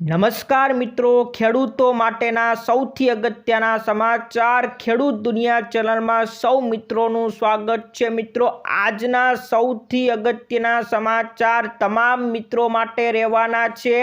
નમસ્કાર મિત્રો, ખેડૂતો માટેના સૌથી અગત્યના સમાચાર. ખેડૂત દુનિયા ચેનલમાં સૌ મિત્રોનું સ્વાગત છે. મિત્રો, આજના સૌથી અગત્યના સમાચાર તમામ મિત્રો માટે રહેવાના છે.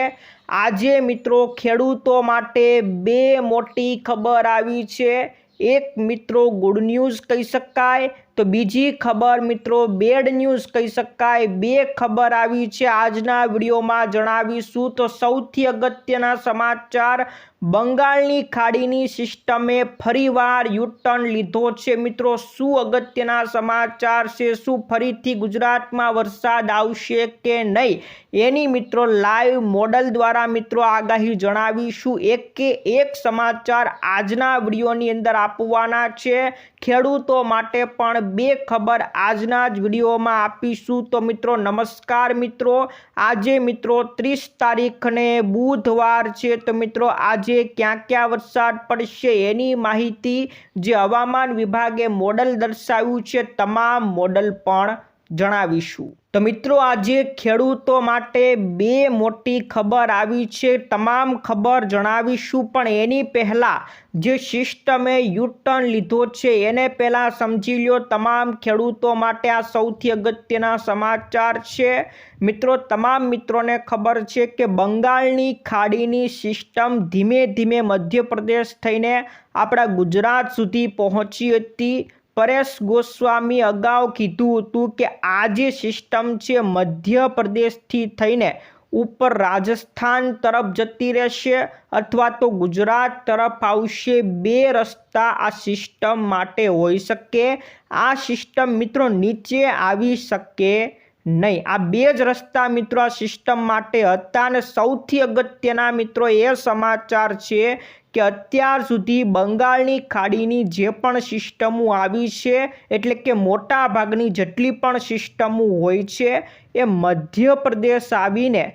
આજે મિત્રો, ખેડૂતો માટે બે મોટી ખબર આવી છે. એક મિત્રો, ગુડ ન્યૂઝ કહી શકાય તો બીજી ખબર મિત્રો બેડ ન્યૂઝ કહી શકાય. બે ખબર આવી છે આજના વિડીયોમાં જણાવીશું. તો સૌથી અગત્યના સમાચાર બંગાળની ખાડીની સિસ્ટમે ફરીવાર યુટર્ન લીધો છે. મિત્રો, શું અગત્યના સમાચાર છે? શું ફરીથી ગુજરાતમાં વરસાદ આવશે કે નહીં? એની મિત્રો, લાઈવ મોડલ દ્વારા મિત્રો આગાહી જણાવીશું. એક કે એક સમાચાર આજના વિડીયોની અંદર આપવાના છે. ખેડૂતો માટે પણ બે ખબર આજના જ વિડીયોમાં આપીશું. તો મિત્રો, નમસ્કાર મિત્રો. આજે મિત્રો, ત્રીસ તારીખને બુધવાર છે. તો મિત્રો, આજે ક્યાં ક્યાં વરસાદ પડશે એની માહિતી જે હવામાન વિભાગે મોડલ દર્શાવ્યું છે. તમામ મોડલ પણ જણાવીશું. તો મિત્રો, આજે ખેડૂતો માટે બે મોટી ખબર આવી છે. તમામ ખબર જણાવીશું, પણ એની પહેલાં જે સિસ્ટમે યુટર્ન લીધો છે, એને પહેલાં સમજી લ્યો. તમામ ખેડૂતો માટે આ સૌથી અગત્યના સમાચાર છે. મિત્રો, તમામ મિત્રોને ખબર છે કે બંગાળની ખાડીની સિસ્ટમ ધીમે ધીમે મધ્યપ્રદેશ થઈને આપણા ગુજરાત સુધી પહોંચી હતી. પરેશ ગોસ્વામી અગાઉ કીધું હતું કે આ જે સિસ્ટમ છે મધ્યપ્રદેશથી થઈને ઉપર રાજસ્થાન તરફ જતી રહેશે અથવા તો ગુજરાત તરફ આવશે, બે રસ્તા આ સિસ્ટમ માટે હોઈ શકે. આ સિસ્ટમ મિત્રો નીચે આવી શકે નહીં. આ બે જ રસ્તા મિત્રો આ સિસ્ટમ માટે હતા અને સૌથી અગત્યના મિત્રો એ સમાચાર છે કે અત્યાર સુધી બંગાળની ખાડીની જે પણ સિસ્ટમો આવી છે, એટલે કે મોટા ભાગની જેટલી પણ સિસ્ટમો હોય છે, એ મધ્યપ્રદેશ આવીને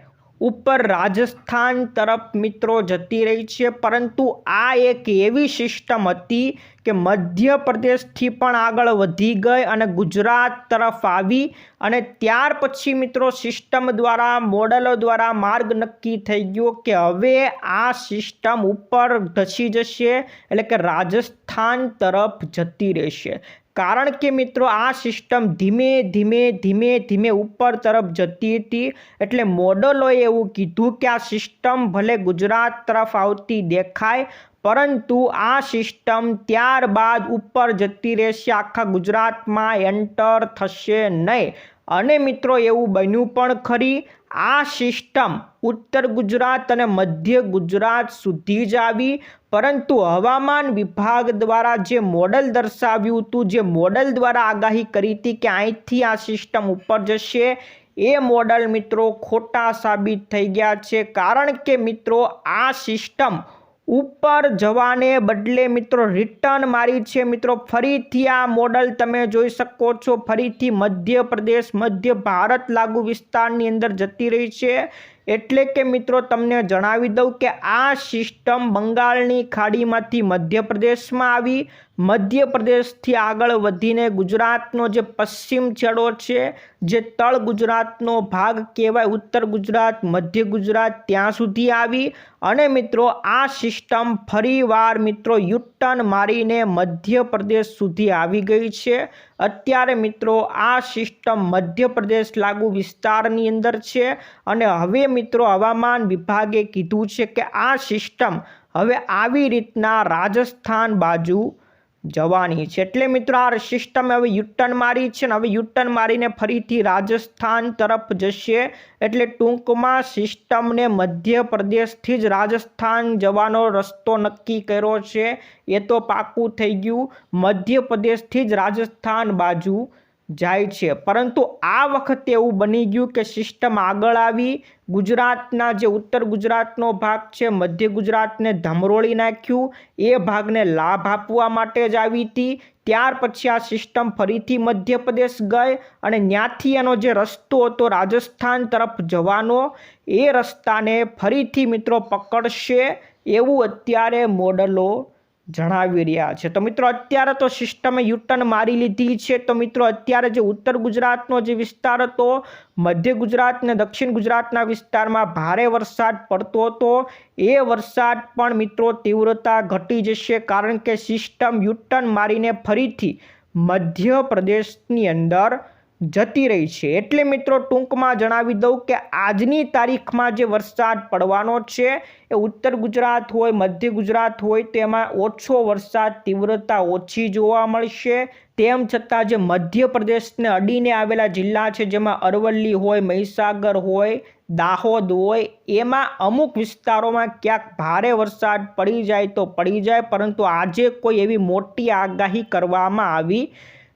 ઉપર રાજસ્થાન તરફ મિત્રો જતી રહી છે. પરંતુ આ એક એવી સિસ્ટમ હતી કે મધ્યપ્રદેશથી પણ આગળ વધી ગઈ અને ગુજરાત તરફ આવી અને ત્યાર પછી મિત્રો સિસ્ટમ દ્વારા મોડલો દ્વારા માર્ગ નક્કી થઈ ગયો કે હવે આ સિસ્ટમ ઉપર ધસી જશે એટલે કે રાજસ્થાન તરફ જતી રહેશે. કારણ કે મિત્રો આ સિસ્ટમ ધીમે ધીમે ધીમે ધીમે ઉપર તરફ જતી હતી. એટલે મોડલોએ એવું કીધું કે આ સિસ્ટમ ભલે ગુજરાત તરફ આવતી દેખાય, પરંતુ આ સિસ્ટમ ત્યારબાદ ઉપર જતી રહેશે. આખા ગુજરાતમાં એન્ટર થશે નહીં. અને મિત્રો, એવું બન્યું પણ ખરી. આ સિસ્ટમ ઉત્તર ગુજરાત અને મધ્ય ગુજરાત સુધી જ આવી. પરંતુ હવામાન વિભાગ દ્વારા જે મોડલ દર્શાવ્યું હતું, જે મોડલ દ્વારા આગાહી કરી હતી કે અહીંથી આ સિસ્ટમ ઉપર જશે, એ મોડલ મિત્રો ખોટા સાબિત થઈ ગયા છે. કારણ કે મિત્રો, આ સિસ્ટમ ઉપર જવાને બદલે મિત્રો રિટર્ન મારી છે મિત્રો. ફરીથી આ મોડલ તમે જોઈ શકો છો. ફરીથી મધ્યપ્રદેશ, મધ્ય ભારત લાગુ વિસ્તારની અંદર જતી રહી છે. એટલે કે મિત્રો તમને જણાવી દઉં કે આ સિસ્ટમ બંગાળની ખાડીમાંથી મધ્યપ્રદેશમાં આવી. મધ્યપ્રદેશથી આગળ વધીને ગુજરાતનો જે પશ્ચિમ છેડો છે, જે તળ ગુજરાતનો ભાગ કહેવાય, ઉત્તર ગુજરાત, મધ્ય ગુજરાત, ત્યાં સુધી આવી. અને મિત્રો આ સિસ્ટમ ફરીવાર મિત્રો યુટર્ન મારીને મધ્યપ્રદેશ સુધી આવી ગઈ છે. અત્યારે મિત્રો આ સિસ્ટમ મધ્યપ્રદેશ લાગુ વિસ્તારની અંદર છે અને હવે મિત્રો હવામાન વિભાગે કીધું છે કે આ સિસ્ટમ હવે આવી રીતના રાજસ્થાન બાજુ જવાની છે. એટલે મિત્રો આ સિસ્ટમ હવે યુટર્ન મારી છે ને હવે યુટર્ન મારીને ફરીથી રાજસ્થાન તરફ જશે. એટલે ટૂંકમાં સિસ્ટમને મધ્યપ્રદેશથી જ રાજસ્થાન જવાનો રસ્તો નક્કી કર્યો છે. એ તો પાકું થઈ ગયું. મધ્યપ્રદેશથી જ રાજસ્થાન બાજુ જાય છે. પરંતુ આ વખતે એવું બની ગયું કે સિસ્ટમ આગળ આવી. ગુજરાતના જે ઉત્તર ગુજરાતનો ભાગ છે, મધ્ય ગુજરાતને ધમરોળી નાખ્યું. એ ભાગને લાભ આપવા માટે જ આવી હતી. ત્યાર પછી આ સિસ્ટમ ફરીથી મધ્યપ્રદેશ ગઈ અને ત્યાંથી એનો જે રસ્તો હતો રાજસ્થાન તરફ જવાનો, એ રસ્તાને ફરીથી મિત્રો પકડશે એવું અત્યારે મોડલો જણાવી રહ્યા છે. તો મિત્રો, અત્યારે તો સિસ્ટમે યુટર્ન મારી લીધી છે. તો મિત્રો, અત્યારે જે ઉત્તર ગુજરાતનો જે વિસ્તાર હતો, મધ્ય ગુજરાત અને દક્ષિણ ગુજરાતના વિસ્તારમાં ભારે વરસાદ પડતો હતો. એ વરસાદ પણ મિત્રો તીવ્રતા ઘટી જશે કારણ કે સિસ્ટમ યુટર્ન મારીને ફરીથી મધ્ય પ્રદેશની અંદર જતી રહી છે. એટલે મિત્રો ટૂંકમાં જણાવી દઉં કે આજની તારીખમાં જે વરસાદ પડવાનો છે, એ ઉત્તર ગુજરાત હોય, મધ્ય ગુજરાત હોય, તેમાં ઓછો વરસાદ તીવ્રતા ઓછી જોવા મળશે. તેમ છતાં જે મધ્ય પ્રદેશને અડીને આવેલા જિલ્લા છે, જેમાં અરવલ્લી હોય, મહીસાગર હોય, દાહોદ હોય, એમાં અમુક વિસ્તારોમાં ક્યાંક ભારે વરસાદ પડી જાય તો પડી જાય, પરંતુ આજે કોઈ એવી મોટી આગાહી કરવામાં આવી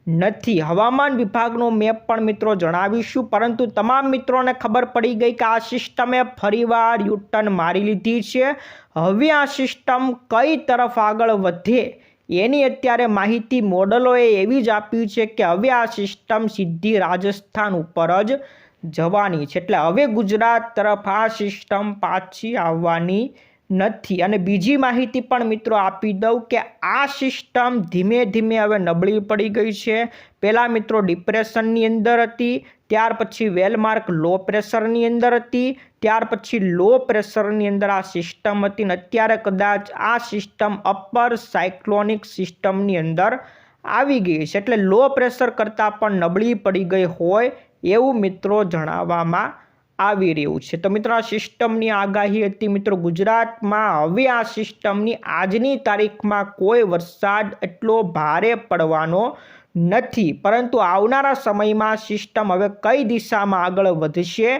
નથી. હવામાન વિભાગનો મેપ પણ મિત્રો જણાવીશું. પરંતુ તમામ મિત્રોને ખબર પડી ગઈ કે આ સિસ્ટમે ફરીવાર યુટર્ન મારી લીધી છે. હવે આ સિસ્ટમ કઈ તરફ આગળ વધે એની અત્યારે માહિતી મોડલોએ એવી જ આપી છે કે હવે આ સિસ્ટમ સીધી રાજસ્થાન ઉપર જ જવાની છે. એટલે હવે ગુજરાત તરફ આ સિસ્ટમ પાછી આવવાની નથી. અને બીજી માહિતી પણ મિત્રો આપી દઉં કે આ સિસ્ટમ ધીમે ધીમે હવે નબળી પડી ગઈ છે. પહેલાં મિત્રો ડિપ્રેશનની અંદર હતી, ત્યાર પછી વેલમાર્ક લો પ્રેશરની અંદર હતી, ત્યાર પછી લો પ્રેશરની અંદર આ સિસ્ટમ હતી ને અત્યારે કદાચ આ સિસ્ટમ અપર સાયક્લોનિક સિસ્ટમની અંદર આવી ગઈ છે. એટલે લો પ્રેશર કરતાં પણ નબળી પડી ગઈ હોય એવું મિત્રો જણાવવામાં આવી રહ્યું છે. તો મિત્રો, આ સિસ્ટમની આગાહી હતી મિત્રો, ગુજરાતમાં હવે આ સિસ્ટમની આજની તારીખમાં કોઈ વરસાદ એટલો ભારે પડવાનો નથી. પરંતુ આવનારા સમયમાં સિસ્ટમ હવે કઈ દિશામાં આગળ વધશે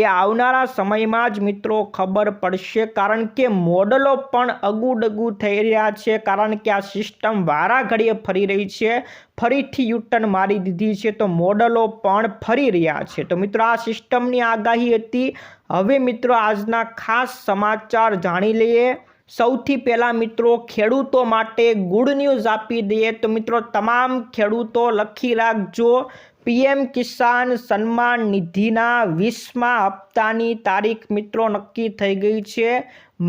એ આવનારા સમયમાં જ મિત્રો ખબર પડશે. કારણ કે મોડલો પણ અગુડગુ થઈ રહ્યા છે. કારણ કે આ સિસ્ટમ વારાઘડીએ ફરી રહી છે. ફરીથી યુટર્ન મારી દીધી છે તો મોડલો પણ ફરી રહ્યા છે. તો મિત્રો આ સિસ્ટમની આગાહી હતી. હવે મિત્રો આજના ખાસ સમાચાર જાણી લઈએ. સૌથી પહેલાં મિત્રો ખેડૂતો માટે ગુડ ન્યૂઝ આપી દઈએ. તો મિત્રો તમામ ખેડૂતો લખી રાખજો. પીએમ કિસાન સન્માન નિધિના વીસમા હપ્તાની તારીખ મિત્રો નક્કી થઈ ગઈ છે.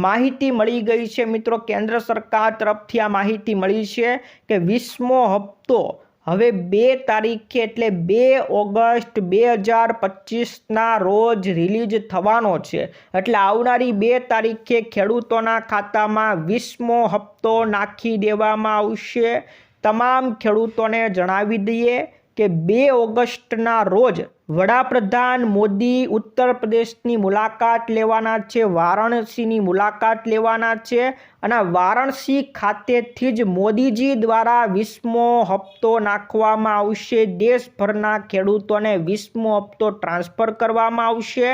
માહિતી મળી ગઈ છે મિત્રો, કેન્દ્ર સરકાર તરફથી આ માહિતી મળી છે કે વીસમો હપ્તો હવે બે તારીખે એટલે બે ઓગસ્ટ બે હજાર પચીસના રોજ રિલીઝ થવાનો છે. એટલે આવનારી બે તારીખે ખેડૂતોના ખાતામાં વીસમો હપ્તો નાખી દેવામાં આવશે. તમામ ખેડૂતોને જણાવી દઈએ કે બે ઓગસ્ટના રોજ વડાપ્રધાન મોદી ઉત્તર પ્રદેશની મુલાકાત લેવાના છે, વારાણસીની મુલાકાત લેવાના છે અને વારાણસી ખાતેથી જ મોદીજી દ્વારા વીસમો હપ્તો નાખવામાં આવશે. દેશભરના ખેડૂતોને વીસમો હપ્તો ટ્રાન્સફર કરવામાં આવશે.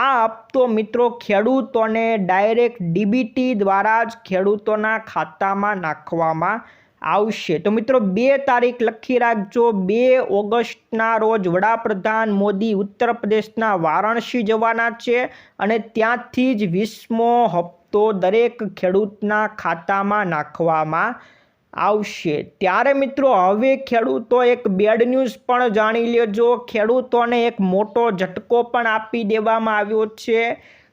આ હપ્તો મિત્રો ખેડૂતોને ડાયરેક્ટ ડીબીટી દ્વારા જ ખેડૂતોના ખાતામાં નાખવામાં આવશે. તો મિત્રો, બે તારીખ લખી રાખજો. બે ઓગસ્ટના રોજ વડાપ્રધાન મોદી ઉત્તર પ્રદેશના વારાણસી જવાના છે અને ત્યાંથી જ વીસમો હપ્તો દરેક ખેડૂતના ખાતામાં નાખવામાં આવશે. ત્યારે મિત્રો, હવે ખેડૂતો એક બેડ ન્યૂઝ પણ જાણી લેજો. ખેડૂતોને એક મોટો ઝટકો પણ આપી દેવામાં આવ્યો છે.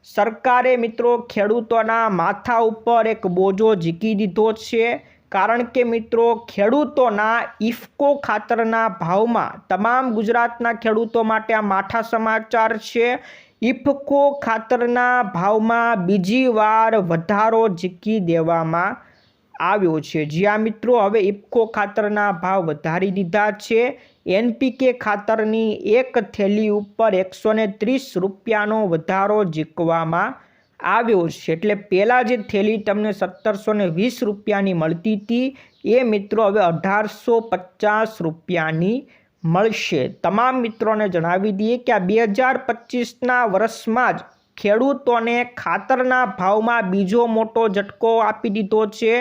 સરકારે મિત્રો ખેડૂતોના માથા ઉપર એક બોજો ઝીકી દીધો છે. કારણ કે મિત્રો, ખેડૂતોના ઇફકો ખાતરના ભાવમાં તમામ ગુજરાતના ખેડૂતો માટે આ માઠા સમાચાર છે. ઇફકો ખાતરના ભાવમાં બીજી વાર વધારો ઝીકી દેવામાં આવ્યો છે. જ્યાં મિત્રો, હવે ઇફકો ખાતરના ભાવ વધારી દીધા છે. એનપીકે ખાતરની એક થેલી ઉપર એકસો ત્રીસ રૂપિયાનો વધારો ઝીકવામાં આવ્યો છે. એટલે પહેલાં જે થેલી તમને સત્તરસો ને વીસ રૂપિયાની મળતી હતી, એ મિત્રો હવે અઢારસો પચાસ રૂપિયાની મળશે. તમામ મિત્રોને જણાવી દઈએ કે આ બે હજાર પચીસના વર્ષમાં જ ખેડૂતોને ખાતરના ભાવમાં બીજો મોટો ઝટકો આપી દીધો છે.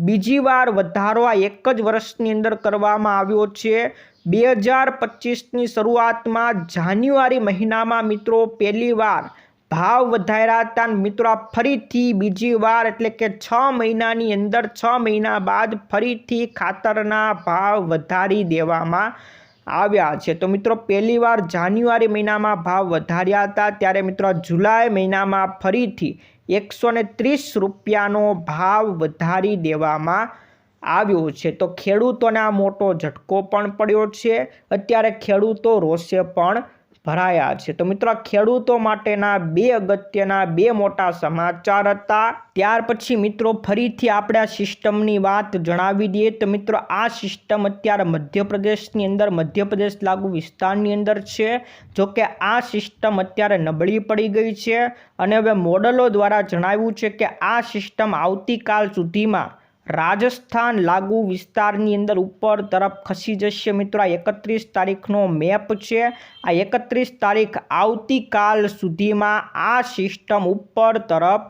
બીજી વાર વધારો આ એક જ વર્ષની અંદર કરવામાં આવ્યો છે. બે હજાર પચીસની શરૂઆતમાં જાન્યુઆરી મહિનામાં મિત્રો પહેલી વાર ભાવ વધાર્યા હતા મિત્રો ફરીથી બીજી વાર એટલે કે છ મહિનાની અંદર, છ મહિના બાદ ફરીથી ખાતરના ભાવ વધારી દેવામાં આવ્યા છે. તો મિત્રો, પહેલી વાર જાન્યુઆરી મહિનામાં ભાવ વધાર્યા હતા, ત્યારે મિત્રો જુલાઈ મહિનામાં ફરીથી એકસો ત્રીસ રૂપિયાનો ભાવ વધારી દેવામાં આવ્યો છે. તો ખેડૂતોને આ મોટો ઝટકો પણ પડ્યો છે. અત્યારે ખેડૂતો રોષે પણ ભરાયા છે. તો મિત્રો ખેડૂતો માટેના બે અગત્યના બે મોટા સમાચાર હતા. ત્યાર પછી મિત્રો, ફરીથી આપણે આ સિસ્ટમની વાત જણાવી દઈએ. તો મિત્રો, આ સિસ્ટમ અત્યારે મધ્યપ્રદેશની અંદર, મધ્યપ્રદેશ લાગુ વિસ્તારની અંદર છે. જો કે આ સિસ્ટમ અત્યારે નબળી પડી ગઈ છે. અને હવે મોડલો દ્વારા જણાવ્યું છે કે આ સિસ્ટમ આવતીકાલ સુધીમાં રાજસ્થાન લાગુ વિસ્તારની અંદર ઉપર તરફ ખસી જશે. મિત્રો, આ એકત્રીસ તારીખનો મેપ છે. આ એકત્રીસ તારીખ આવતીકાલ સુધીમાં આ સિસ્ટમ ઉપર તરફ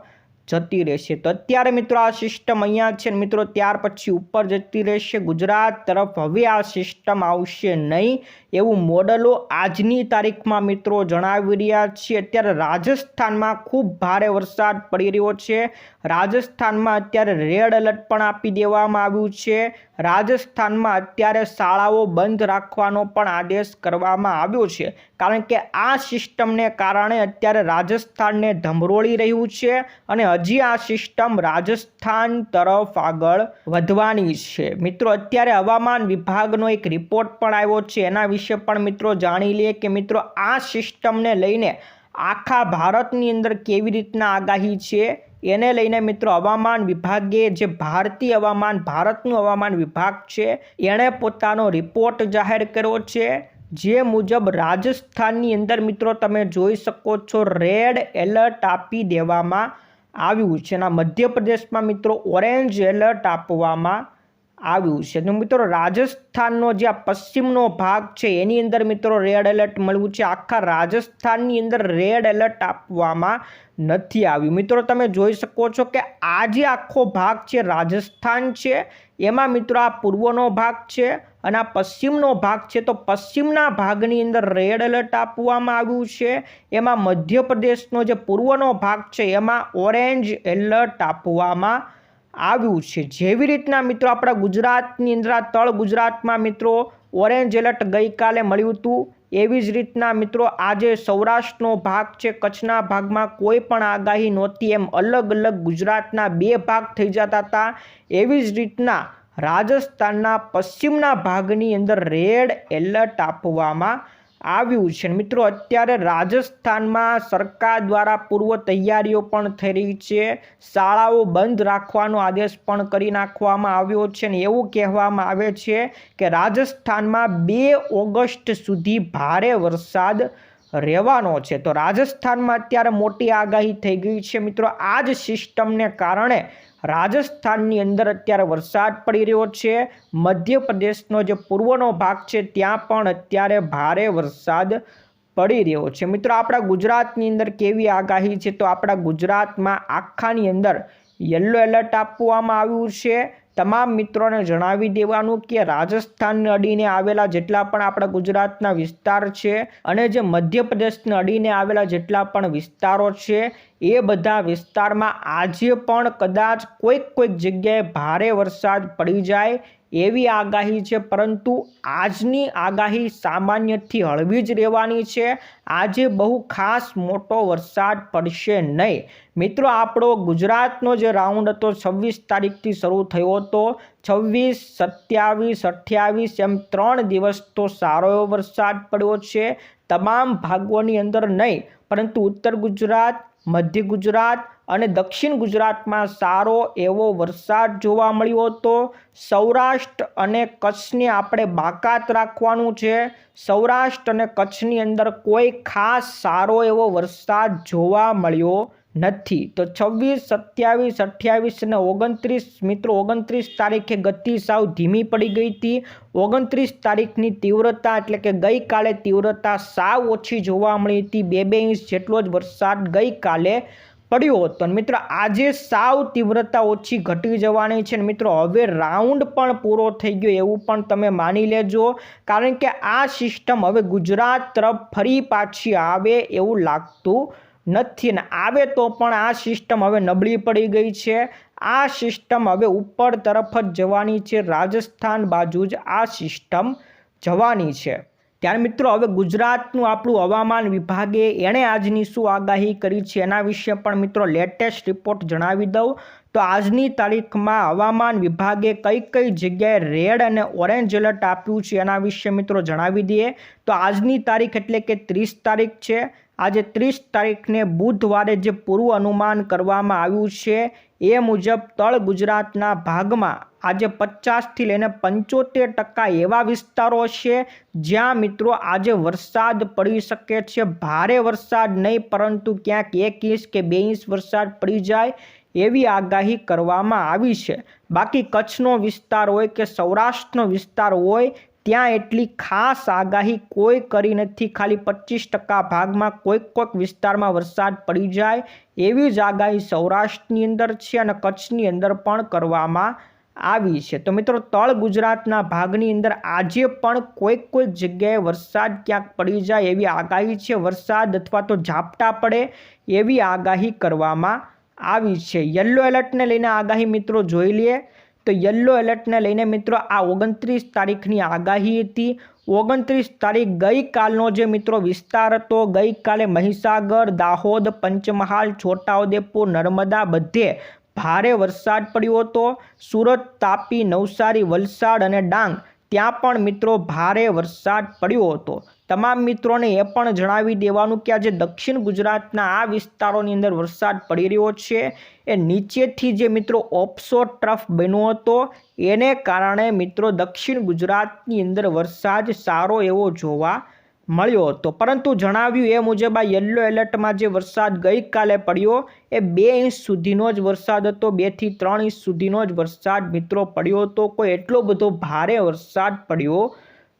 જતી રહેશે. તો અત્યારે મિત્રો આ સિસ્ટમ અહીંયા છે મિત્રો, ત્યાર પછી ઉપર જતી રહેશે. ગુજરાત તરફ હવે આ સિસ્ટમ આવશે નહીં. એવું મોડલો આજની તારીખમાં મિત્રો જણાવી રહ્યા છે અત્યારે રાજસ્થાનમાં ખૂબ ભારે વરસાદ પડી રહ્યો છે. રાજસ્થાનમાં અત્યારે રેડ એલર્ટ પણ આપી દેવામાં આવ્યું છે. રાજસ્થાનમાં અત્યારે શાળાઓ બંધ રાખવાનો પણ આદેશ કરવામાં આવ્યો છે. કારણ કે આ સિસ્ટમને કારણે અત્યારે રાજસ્થાનને ધમરોળી રહ્યું છે અને હજી આ સિસ્ટમ રાજસ્થાન તરફ આગળ વધવાની છે. મિત્રો, અત્યારે હવામાન વિભાગનો એક રિપોર્ટ પણ આવ્યો છે. એના વિશે પણ મિત્રો જાણી લઈએ કે મિત્રો, આ સિસ્ટમને લઈને આખા ભારતની અંદર કેવી રીતના આગાહી છે? એને લઈને મિત્રો, હવામાન વિભાગે જે ભારતીય હવામાન, ભારતનું હવામાન વિભાગ છે, એણે પોતાનો રિપોર્ટ જાહેર કર્યો છે. જે મુજબ રાજસ્થાનની અંદર મિત્રો તમે જોઈ શકો છો રેડ એલર્ટ આપી દેવામાં આવ્યું છે. અને મધ્યપ્રદેશમાં મિત્રો ઓરેન્જ એલર્ટ આપવામાં આવ્યું છે. તો મિત્રો રાજસ્થાનનો જે આ પશ્ચિમનો ભાગ છે, એની અંદર મિત્રો રેડ એલર્ટ મળવું છે. આખા રાજસ્થાનની અંદર રેડ એલર્ટ આપવામાં નથી આવ્યું. મિત્રો તમે જોઈ શકો છો કે આ જે આખો ભાગ છે, રાજસ્થાન છે, એમાં મિત્રો આ પૂર્વનો ભાગ છે અને આ પશ્ચિમનો ભાગ છે તો પશ્ચિમના ભાગની અંદર રેડ એલર્ટ આપવામાં આવ્યું છે. એમાં મધ્યપ્રદેશનો જે પૂર્વનો ભાગ છે એમાં ઓરેન્જ એલર્ટ આપવામાં આવ્યું છે. જેવી રીતના મિત્રો આપણા ગુજરાતની અંદર આ તળ ગુજરાતમાં મિત્રો ઓરેન્જ એલર્ટ ગઈકાલે મળ્યું હતું, એવી જ રીતના મિત્રો આજે સૌરાષ્ટ્રનો ભાગ છે, કચ્છના ભાગમાં કોઈ પણ આગાહી નહોતી, એમ અલગ અલગ ગુજરાતના બે ભાગ થઈ જતા હતા. એવી જ રીતના રાજસ્થાનના પશ્ચિમના ભાગની અંદર રેડ એલર્ટ આપવામાં આવ્યું છે. મિત્રો, અત્યારે રાજસ્થાનમાં સરકાર દ્વારા પૂર્વ તૈયારીઓ પણ થઈ રહી છે. શાળાઓ બંધ રાખવાનો આદેશ પણ કરી નાખવામાં આવ્યો છે ને એવું કહેવામાં આવે છે કે રાજસ્થાનમાં બે ઓગસ્ટ સુધી ભારે વરસાદ રહેવાનો છે. તો રાજસ્થાનમાં અત્યારે મોટી આગાહી થઈ ગઈ છે. મિત્રો, આ જ સિસ્ટમને કારણે રાજસ્થાનની અંદર અત્યારે વરસાદ પડી રહ્યો છે. મધ્યપ્રદેશનો જે પૂર્વનો ભાગ છે, ત્યાં પણ અત્યારે ભારે વરસાદ પડી રહ્યો છે. મિત્રો, આપણા ગુજરાતની અંદર કેવી આગાહી છે? તો આપણા ગુજરાતમાં આખાની અંદર યલો એલર્ટ આપવામાં આવ્યું છે. તમામ મિત્રોને જણાવી દેવાનું કે રાજસ્થાનને અડીને આવેલા જેટલા પણ આપણા ગુજરાતના વિસ્તાર છે અને જે મધ્યપ્રદેશને અડીને આવેલા જેટલા પણ વિસ્તારો છે, એ બધા વિસ્તારમાં આજે પણ કદાચ કોઈક કોઈક જગ્યાએ ભારે વરસાદ પડી જાય એવી આગાહી છે, પરંતુ આજની આગાહી સામાન્યથી હળવી જ રહેવાની છે. આજે બહુ ખાસ મોટો વરસાદ પડશે નહીં. મિત્રો, આપણો ગુજરાતનો જે રાઉન્ડ હતો, છવ્વીસ તારીખથી શરૂ થયો હતો. છવ્વીસ, સત્યાવીસ, અઠ્યાવીસ એમ ત્રણ દિવસ તો સારો એવો વરસાદ પડ્યો છે. તમામ ભાગોની અંદર નહીં. પરંતુ ઉત્તર ગુજરાત, મધ્ય ગુજરાત અને દક્ષિણ ગુજરાતમાં સારો એવો વરસાદ જોવા મળ્યો હતો. સૌરાષ્ટ્ર અને કચ્છને આપણે બાકાત રાખવાનું છે. સૌરાષ્ટ્ર અને કચ્છની અંદર કોઈ ખાસ સારો એવો વરસાદ જોવા મળ્યો નથી. તો છવ્વીસ, સત્યાવીસ, અઠ્યાવીસ અને ઓગણત્રીસ, મિત્રો, ઓગણત્રીસ તારીખે ગતિ સાવ ધીમી પડી ગઈ હતી. ઓગણત્રીસ તારીખની તીવ્રતા એટલે કે ગઈકાલે તીવ્રતા સાવ ઓછી જોવા મળી હતી. બે બે ઇંચ જેટલો જ વરસાદ ગઈકાલે પડ્યો હતો. અને મિત્રો, આજે સાવ તીવ્રતા ઓછી ઘટી જવાની છે. ને મિત્રો, હવે રાઉન્ડ પણ પૂરો થઈ ગયો એવું પણ તમે માની લેજો. કારણ કે આ સિસ્ટમ હવે ગુજરાત તરફ ફરી પાછી આવે એવું લાગતું નથી ને આવે તો પણ આ સિસ્ટમ હવે નબળી પડી ગઈ છે. આ સિસ્ટમ હવે ઉપર તરફ જ જવાની છે. રાજસ્થાન બાજુ જ આ સિસ્ટમ જવાની છે. ત્યારે મિત્રો હવે ગુજરાતનું આપણું હવામાન વિભાગે એણે આજની શું આગાહી કરી છે એના વિશે પણ મિત્રો લેટેસ્ટ રિપોર્ટ જણાવી દઉં. તો આજની તારીખમાં હવામાન વિભાગે કઈ કઈ જગ્યાએ રેડ અને ઓરેન્જ એલર્ટ આપ્યું છે એના વિશે મિત્રો જણાવી દઈએ. તો આજની તારીખ એટલે કે ત્રીસ તારીખ છે. આજે ત્રીસ તારીખને બુધવારે જે પૂર્વ અનુમાન કરવામાં આવ્યું છે એ મુજબ તળ ગુજરાતના ભાગમાં આજે પચાસથી લઈને પંચોતેર ટકા એવા વિસ્તારો છે જ્યાં મિત્રો આજે વરસાદ પડી શકે છે. ભારે વરસાદ નહીં પરંતુ ક્યાંક એક ઇંચ કે બે ઇંચ વરસાદ પડી જાય એવી આગાહી કરવામાં આવી છે. બાકી કચ્છનો વિસ્તાર હોય કે સૌરાષ્ટ્રનો વિસ્તાર હોય, ત્યાં એટલી ખાસ આગાહી કોઈ કરી નથી. ખાલી પચીસ ટકા ભાગમાં કોઈક કોઈક વિસ્તારમાં વરસાદ પડી જાય એવી જ આગાહી સૌરાષ્ટ્રની અંદર છે અને કચ્છની અંદર પણ કરવામાં આવી છે. તો મિત્રો, તળ ગુજરાતના ભાગની અંદર આજે પણ કોઈક કોઈક જગ્યાએ વરસાદ ક્યાંક પડી જાય એવી આગાહી છે. વરસાદ અથવા તો ઝાપટા પડે એવી આગાહી કરવામાં આવી છે. યલો એલર્ટને લઈને આગાહી મિત્રો જોઈ લઈએ. તો યલો એલર્ટને લઈને મિત્રો આ ઓગણત્રીસ તારીખની આગાહી હતી. ઓગણત્રીસ તારીખ ગઈકાલનો જે મિત્રો વિસ્તાર હતો, ગઈકાલે મહીસાગર, દાહોદ, પંચમહાલ, છોટાઉદેપુર, નર્મદા બધે ભારે વરસાદ પડ્યો હતો. સુરત તાપી, નવસારી, વલસાડ અને ડાંગ ત્યાં પણ મિત્રો ભારે વરસાદ પડ્યો હતો. તમામ મિત્રોને એ પણ જણાવી દેવાનું કે આજે દક્ષિણ ગુજરાતના આ વિસ્તારોની અંદર વરસાદ પડી રહ્યો છે. એ નીચેથી જે મિત્રો ઓપ્સો ટ્રફ બન્યો હતો, એને કારણે મિત્રો દક્ષિણ ગુજરાતની અંદર વરસાદ સારો એવો જોવા મળ્યો હતો. પરંતુ જણાવ્યું એ મુજબ આ યલો એલર્ટમાં જે વરસાદ ગઈકાલે પડ્યો, એ બે ઇંચ સુધીનો જ વરસાદ હતો. બેથી ત્રણ ઇંચ સુધીનો જ વરસાદ મિત્રો પડ્યો હતો. કોઈ એટલો બધો ભારે વરસાદ પડ્યો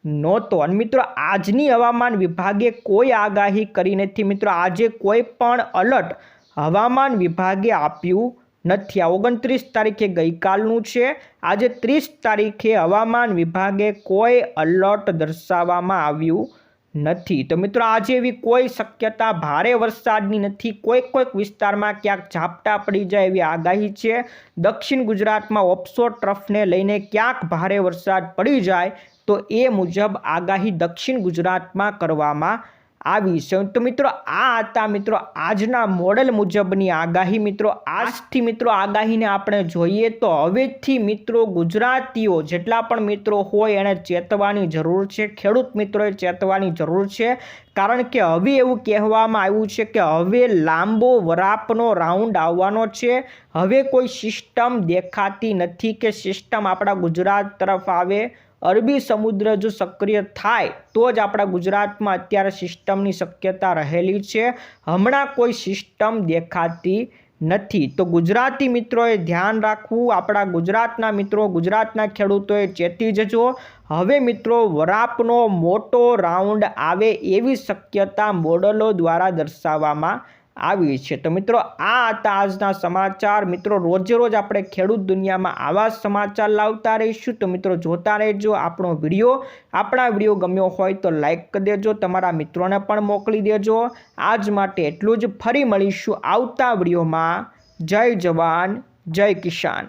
નહોતો. અને મિત્રો આજની હવામાન વિભાગે કોઈ આગાહી કરી નથી. મિત્રો આજે કોઈ પણ અલર્ટ હવામાન વિભાગે આપ્યું નથી. આ ઓગણત્રીસ તારીખે ગઈકાલનું છે. આજે ત્રીસ તારીખે હવામાન વિભાગે કોઈ અલર્ટ દર્શાવવામાં આવ્યું નથી. તો મિત્રો, આજે એવી કોઈ શક્યતા ભારે વરસાદની નથી. કોઈક કોઈક વિસ્તારમાં ક્યાંક ઝાપટા પડી જાય એવી આગાહી છે. દક્ષિણ ગુજરાતમાં ઓપ્સો ટ્રફને લઈને ક્યાંક ભારે વરસાદ પડી જાય તો એ મુજબ આગાહી દક્ષિણ ગુજરાતમાં કરવામાં આવી છે. તો મિત્રો, આ હતા મિત્રો આજના મોડલ મુજબની આગાહી. મિત્રો, આજથી મિત્રો આગાહીને આપણે જોઈએ તો હવેથી મિત્રો ગુજરાતીઓ જેટલા પણ મિત્રો હોય એને ચેતવાની જરૂર છે. ખેડૂત મિત્રોએ ચેતવાની જરૂર છે. કારણ કે હવે એવું કહેવામાં આવ્યું છે કે હવે લાંબો વરાપનો રાઉન્ડ આવવાનો છે. હવે કોઈ સિસ્ટમ દેખાતી નથી કે સિસ્ટમ આપણા ગુજરાત તરફ આવે. અરબી સમુદ્ર જો સક્રિય થાય, તો જ આપણા ગુજરાતમાં અત્યારે સિસ્ટમની શક્યતા રહેલી છે. હમણાં કોઈ સિસ્ટમ દેખાતી નથી. તો ગુજરાતી મિત્રોએ ધ્યાન રાખવું, આપણા ગુજરાતના મિત્રો, ગુજરાતના ખેડૂતોએ ચેતી જજો. હવે મિત્રો, વરાપનો મોટો રાઉન્ડ આવે એવી શક્યતા મોડલો દ્વારા દર્શાવવામાં આવી છે. તો મિત્રો, આ હતા આજના સમાચાર. મિત્રો રોજે રોજ આપણે ખેડૂત દુનિયામાં આવા સમાચાર લાવતા રહીશું. તો મિત્રો, જોતા રહેજો આપણો વીડિયો. આપણા વીડિયો ગમ્યો હોય તો લાઇક કરી દેજો. તમારા મિત્રોને પણ મોકલી દેજો. આજ માટે એટલું જ. ફરી મળીશું આવતા વિડીયોમાં. જય જવાન, જય કિસાન.